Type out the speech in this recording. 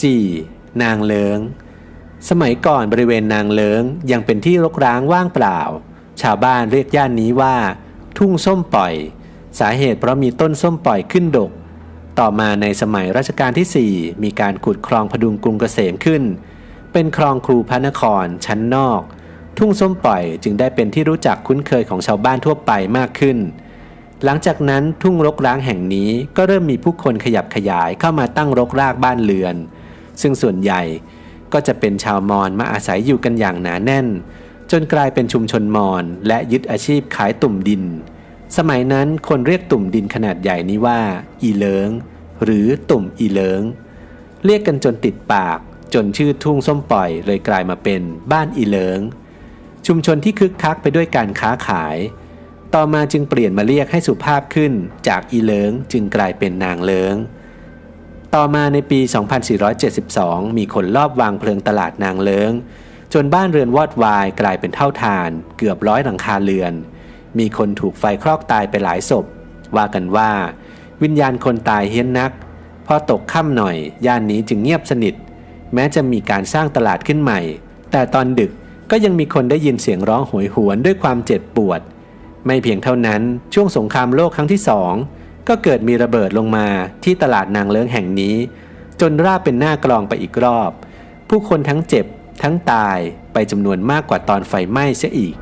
4. นางเลิง สมัยก่อนบริเวณนางเลิงยังเป็นที่รกร้างว่างเปล่า ชาวบ้านเรียกย่านนี้ว่า ทุ่งส้มปล่อย สาเหตุเพราะมีต้นส้มปล่อยขึ้นดก ต่อมาในสมัยรัชกาลที่ 4 มีการขุดคลองพดุงกรุงเกษมขึ้น เป็นคลองครูพระนครชั้นนอก ทุ่งส้มปล่อยจึงได้เป็นที่รู้จักคุ้นเคยของชาวบ้านทั่วไปมากขึ้นหลังจากนั้นทุ่งรกร้างแห่งนี้ก็เริ่มมีผู้คนขยับขยายเข้ามาตั้งรกรากบ้านเรือน ซึ่งส่วนใหญ่ก็จะเป็นชาวมอญมาอาศัยอยู่กันอย่างหนาแน่น จนกลายเป็นชุมชนมอญและยึดอาชีพขายตุ่มดิน สมัยนั้นคนเรียกตุ่มดินขนาดใหญ่นี้ว่า อีเลิงหรือตุ่มอีเลิงเรียกกันจนติดปากจนชื่อทุ่งส้มปล่อยเลยกลายมาเป็นบ้านอีเลิงชุมชนที่คึกคักไปด้วยการค้าขาย ต่อมาจึงเปลี่ยนมาเรียกให้สุภาพขึ้นจากอีเลิงจึงกลายเป็นนางเลิง ต่อมาในปี 2472 มีคนลอบวางเพลิงตลาดนางเลิง จนบ้านเรือนวอดวายกลายเป็นเท่าทาน เกือบร้อยหลังคาเรือน มีคนถูกไฟคลอกตายไปหลายศพ ว่ากันว่า วิญญาณคนตายเฮี้ยนนัก พอตกค่ำหน่อย ย่านนี้จึงเงียบสนิท แม้จะมีการสร้างตลาดขึ้นใหม่ แต่ตอนดึกก็ยังมีคนได้ยินเสียงร้องโหยหวนด้วยความเจ็บปวด ไม่เพียงเท่านั้นช่วงสงครามโลกครั้งที่สอง ก็เกิดมีระเบิดลงมาที่ตลาดนางเลิ้งแห่งนี้ จนราบเป็นหน้ากลองไปอีกรอบ ผู้คนทั้งเจ็บทั้งตายไปจำนวนมากกว่าตอนไฟไหม้เสียอีก